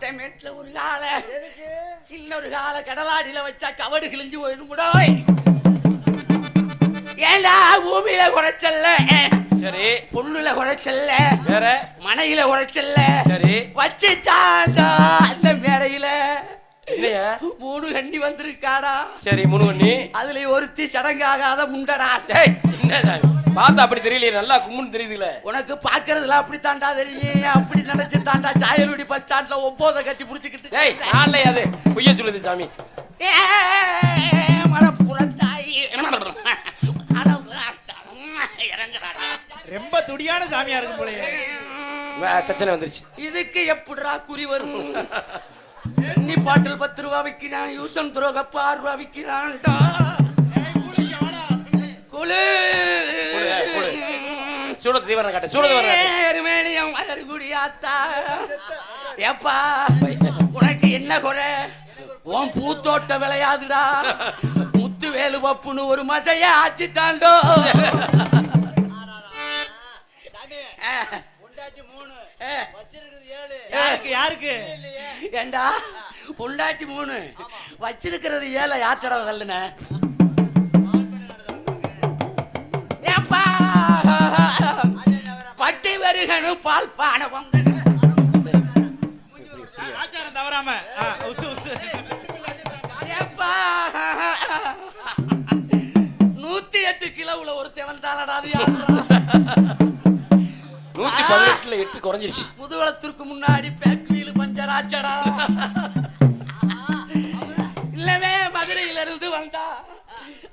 கோட்டைமேட்டுல ஒரு காலை. இன்னொரு காலை கடலாடியில வச்சா கவடு கிழிஞ்சு போயிருமுடோ ஏண்டா பூமியில குறைச்சல்ல? சரி. பொண்ணுல குறைச்சல்ல? வேற. மனையில குறைச்சல்ல? சரி. வச்சுட்டாண்டா அந்த மேடையில இல்லையா மூணு கண்டி வந்திருக்காடா. சரி முனுவண்ணி அதுல ஒருத்தி சடங்காகாத முண்டடா. ஏய் என்னதான் பார்த்தா அப்படி தெரியலையே நல்லா கும்முன்னு தெரியுதுல. உனக்கு பாக்குறதுல அப்படி தாண்டா தெரியும் அப்படி நினைச்சு தாண்டா சாயலுடி பஸ் ஸ்டாண்ட்ல ஒம்போத கட்டி புடிச்சுக்கிட்டு. ஏய் நாளை அது. பொய்ய சொல்லுது சாமி. ரொம்ப துடியான சாமியா போலயே. வே- பிரச்சனை வந்துருச்சு. இதுக்கு எப்படிடா குறி வரும்? எண்ணி பாட்டில் பத்து ரூபா விற்கிறான் யூசன் துரோ கப்பு ஆறு ரூபா விற்கிறான்டா குளு குளு, குளு. சூடத்து தீவிரம் காட்டு சூடத்து எருமேனியம் அயர்குடியாத்தா ஏப்பா உனக்கு என்ன குறை? உன் பூத்தோட்ட விளையாதுடா. முத்து வேலு பப்புன்னு ஒரு மசைய ஆச்சிட்டாண்டோ யாருக்கு யாருக்கு? ஏண்டா? பொண்டாட்டி மூணு. வச்சிருக்கிறது ஏழை யாற்றடா தள்ளுன? ஏப்பா! பட்டி வருகனு பால் பானவம் ஆச்சாரம் தவறாம. ஆ, உசு உசு. ஏப்பா! நூத்தி எட்டு கிலோவுல ஒருத்தன் வந்தானடா அது? யாருடா? நூத்தி பதினெட்டுல எட்டு குறைஞ்சிருச்சு. முதுகுளத்திற்கு முன்னாடி ராஜடா. இல்லவே மதுரையில இருந்து வந்தா.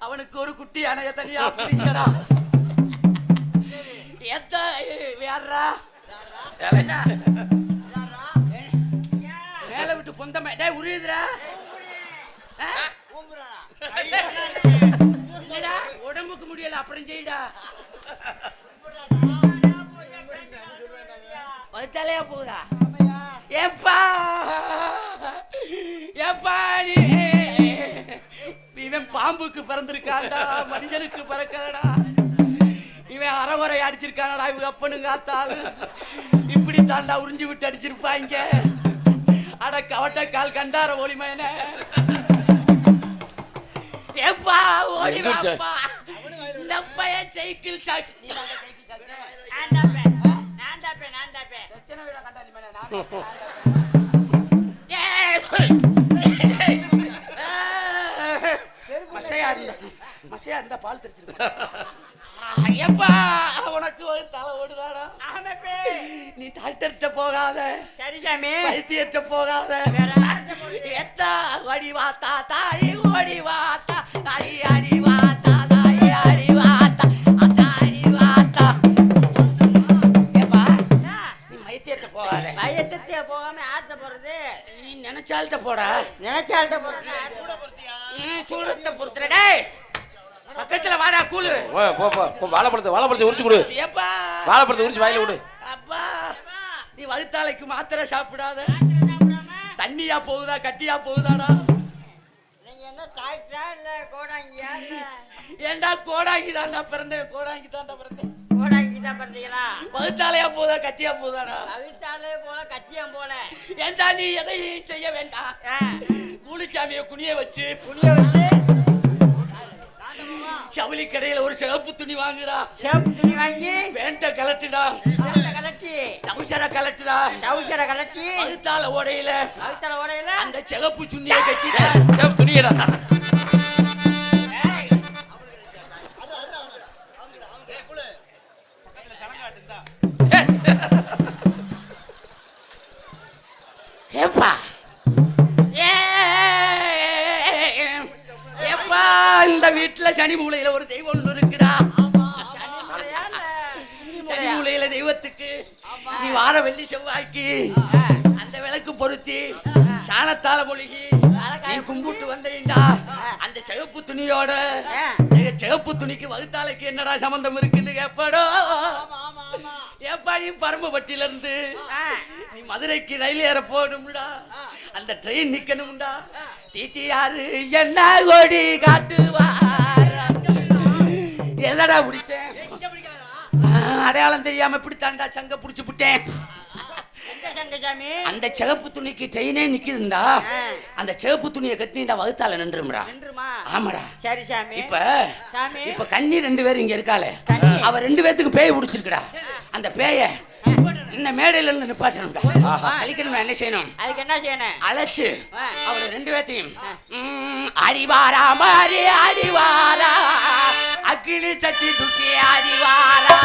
அவனுக்கு ஒரு குட்டி அணைய தனியா பிடிக்கிறா எத்த வேறா வேலை விட்டு பொந்தமே டே உரியுதுடா உடம்புக்கு முடியல அப்புறம் செய்யடா வகுத்தாலையா போகுதா? ஏப்பா ஏப்பா நீ! இவன் பாம்புக்கு பிறந்திருக்கான்டா மனிதனுக்கு பிறக்கடா இவன் அறகுறை அடிச்சிருக்கானடா இவங்க அப்பனுங்க ஆத்தாலும் இப்படி தாண்டா உறிஞ்சு விட்டு அடிச்சிருப்பாங்க. அட கவட்ட கால் கண்டார ஒளிமயன ஏப்பா ஓடி எந்திரிச்சா? வாப்பா இந்த பையன் சைக்கிள் சாக்ஸ் மசையா இருந்த மசையா இருந்தா பால் தெரிச்சிருக்க ஐயப்பா உனக்கு ஒரு தலை ஓடுதாடா நீ டாக்டர்கிட்ட போகாத சரி சாமி வைத்தியர்கிட்ட போகாத எத்தா ஓடி வாத்தா தாய் ஓடி வாத்தா தாய் அடி வாத்தா போகாத. பயத்தத்தைய போகாம ஆத்த போறது? நீ நினைச்சால்கிட்ட போடா. நினைச்சால்ட்ட போறது ம், கூலத்தை பொறுத்துற டேய். பக்கத்துல வாடா கூலு போ போ போ வாழைப்பழத்தை வாழைப்பழத்தை உரிச்சு கொடு. ஏப்பா. வாழைப்பழத்தை உரிச்சு வாயில விடு அப்பா. நீ வகுத்தாலைக்கு மாத்திரை சாப்பிடாத. தண்ணியா போகுதா கட்டியா போகுதாடா. ஏண்டா கோடாங்கி தாண்டா பிறந்தேன் கோடாங்கி தாண்டா பிறந்தேன். தான் பண்றீங்களா? வகுத்தாலையா போகுதா கட்டியா போகுதாடா அவிட்டாலே போல கச்சியம் போல. ஏண்டா நீ எதையும் செய்ய வேண்டாம். கூலிச்சாமிய குனிய வச்சு புளிய வச்சு. சவுளி கடையில ஒரு சிவப்பு துணி வாங்குடா. சேப்பு துணி வாங்கி. பேண்ட கலட்டுடா. கலட்டி. டவுசரை கலட்டுடா. டவுசரை கலட்டி. வகுத்தால ஓடையில அவித்தல ஓடையில. அந்த சிவப்பு சுண்ணியை கட்டிட்டா ஏய், துணியடா வீட்டுல சனி மூலையில ஒரு தெய்வம் ஒண்ணு இருக்குடா. இல்ல சனி மூலையில தெய்வத்துக்கு. நீ வார வெள்ளி செவ்வாய்க்கு அந்த விளக்கு பொருத்தி சாணத்தால மொழிகி நீ கும்பிட்டு வந்தீண்டா அந்த சிவப்பு துணியோட சிவப்பு துணிக்கு வகுத்தாலைக்கு என்னடா சம்பந்தம் இருக்குன்னு கேப்பாடோ ஏப்பா நீ பரம்பப்பட்டியில இருந்து நீ மதுரைக்கு ரயில் ஏற போகணும்டா. அந்த ட்ரெயின் நிக்கணும்டா. டிடிஆர் என்ன கோடி எதடா பிடிச்சேன்? அடையாளம் தெரியாம இப்படி தாண்டா சங்க புடிச்சு சங்கசாமி அந்த சிகப்பு துணிக்கு செயினே நிக்குதுண்டா. அந்த சிகப்பு துணியை கட்டினிடா வகுத்தால நின்றும்டா. நின்றுமா? ஆமாடா. சரி சாமி. இப்ப. இப்ப கண்ணி ரெண்டு பேரும் இங்க இருக்காளே. அவ ரெண்டு பேத்துக்கு பேய் பிடிச்சிருக்குடா. அந்த பேய இந்த மேடையில இருந்து நிப்பாட்டணும்டா. அழிக்கணும் என்ன செய்யணும்? அதுக்கு என்ன செய்யணும்? அழைச்சு ஆ. அவளை ரெண்டு பேத்தையும் அடிவாரா மாறி அடிவாரா. அக்கினி சட்டி துக்கி அடிவாரா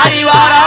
அடிவாரா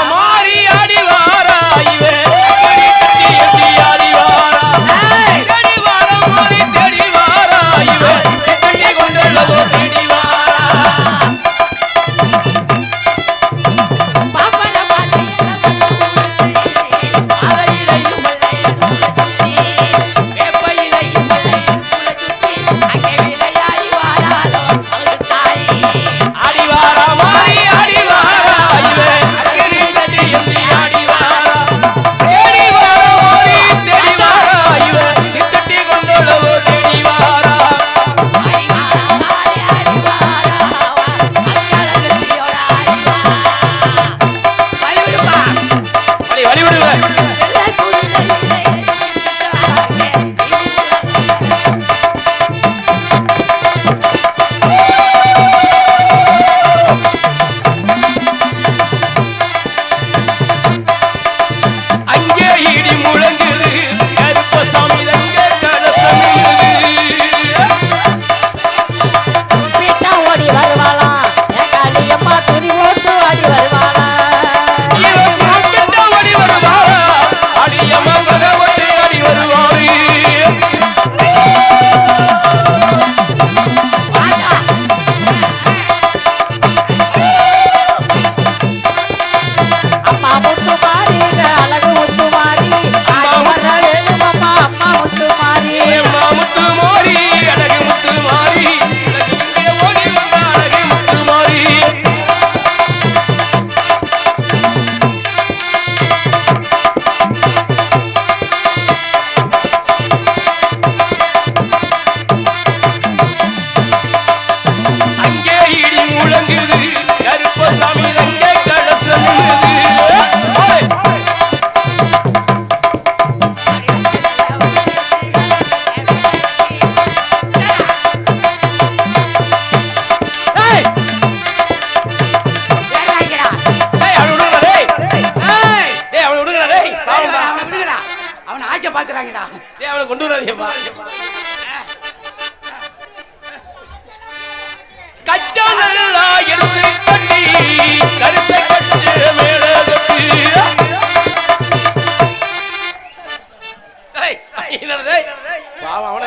பாவம் அவன.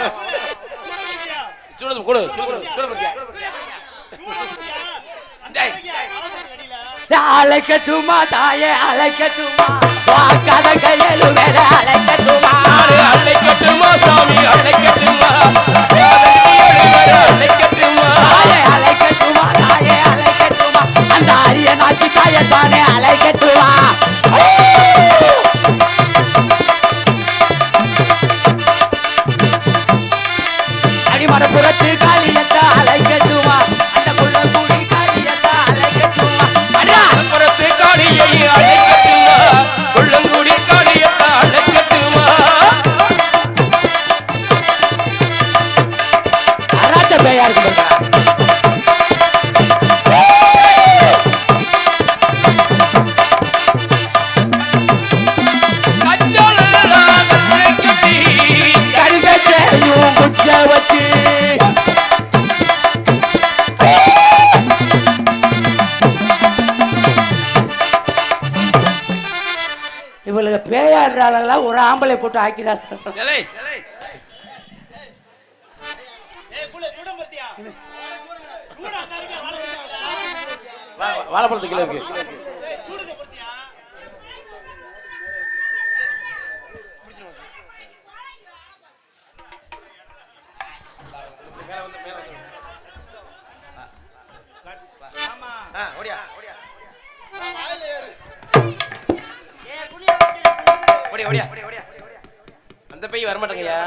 சூடு கொடு. சூடு பத்தியா டேய் அழைக்கட்டுமா தாயே அழைக்கட்டுமா வா கதை கையலு வேற அழைக்கட்டுமா ஆளு அழைக்கட்டுமா சாமி அழைக்கட்டுமா அழைக்கட்டுமா தாயே அழைக்கட்டுமா தாயே அழைக்கட்டுமா அந்த அரிய நாச்சி தாயை தானே அழைக்கட்டுமா அடிமரப்புறத்து பேயாடுறாளெல்லாம் ஒரு ஆம்பளை போட்டு வா- வாழைப்பழத்து கீழே இருக்கு. ஆ, ஓடியா. ஓடியா ஓடியா அந்த பைய வர மாட்டேங்கய்யா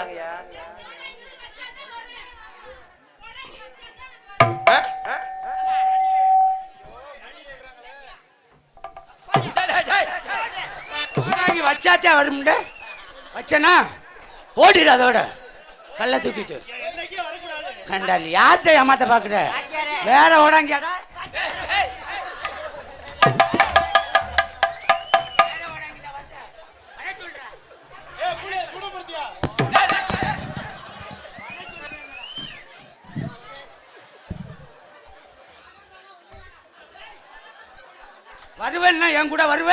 வச்சாத்தே வரும்ட வச்சனா? ஓடிடு அதோட. கல்ல தூக்கிட்டு. கண்டால் யார்கிட்ட ஏமாத்த பாக்குற வேற ஓடாங்க வருவேன்னா என் கூட வருவ?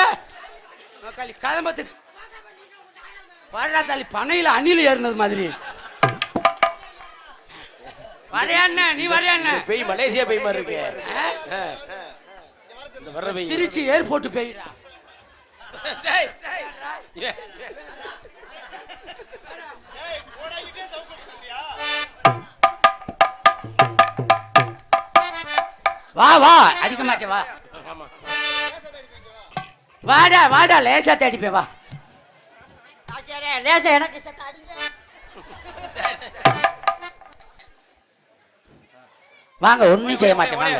களி கதம்பத்துக்கு. வரடா தாலி பனையில அணில் ஏறினது மாதிரி. வரையாண்ண நீ வரையாண்ண பேய் மலேசியா பேய் மாதிரி இருக்கு. வர்ற பேய். திருச்சி ஏர்போர்ட் போயிடா வா வா. அடிக்க மாட்டே வா. வாடா வாடா லேசா தேடிப்பே வா ஆச்சாரே, லேசா எனக்கு. வாங்க ஒண்ணும் செய்ய மாட்டேன் வாங்க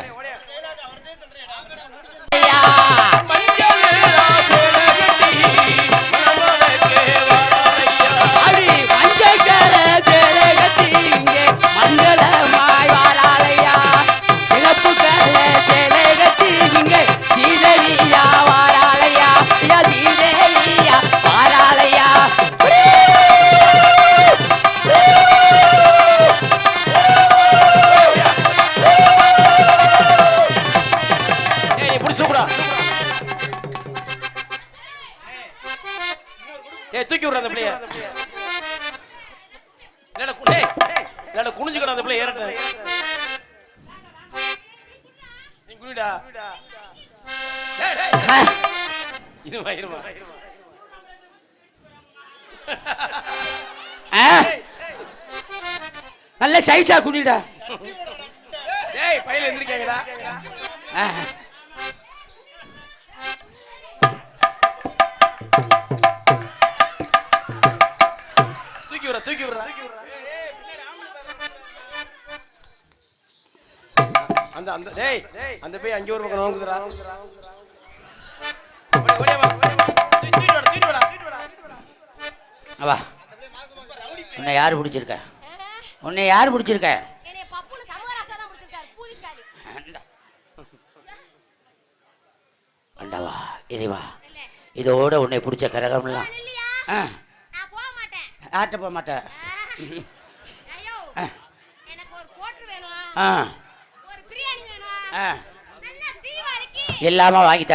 ஏய், தூக்கி விடுறா அந்த பிள்ளைய. இல்லடா, கு- டேய், இல்லடா, குனிஞ்சுக்கடா அந்த பிள்ளைய ஏறட்டும். நீ குனிடா. இருமா, இருமா. நல்ல சைஸா குடிடா டேய், பையில எந்திரிக்காங்கடா. அந்த டேய் அந்த போய் அங்கே ஒரு பக்கம் நோக்குதுடா ஓடி, ஓடியா வா, ஓடியா வா. தூக்கி தூக்கிட்டு வாடா, தூக்கிட்டு வாடா, தூக்கிட்டு வாடா. வா உன்னை யார் பிடிச்சிருக்க உன்னை யார் பிடிச்சிருக்க அண்டவா இறைவா. இதோட உன்னை பிடிச்ச கரகம்லாம். ஆ. நான் போக மாட்டேன். ஆட்ட போக மாட்டேன் ஐயோ ஆ. எல்லாமே வாங்கி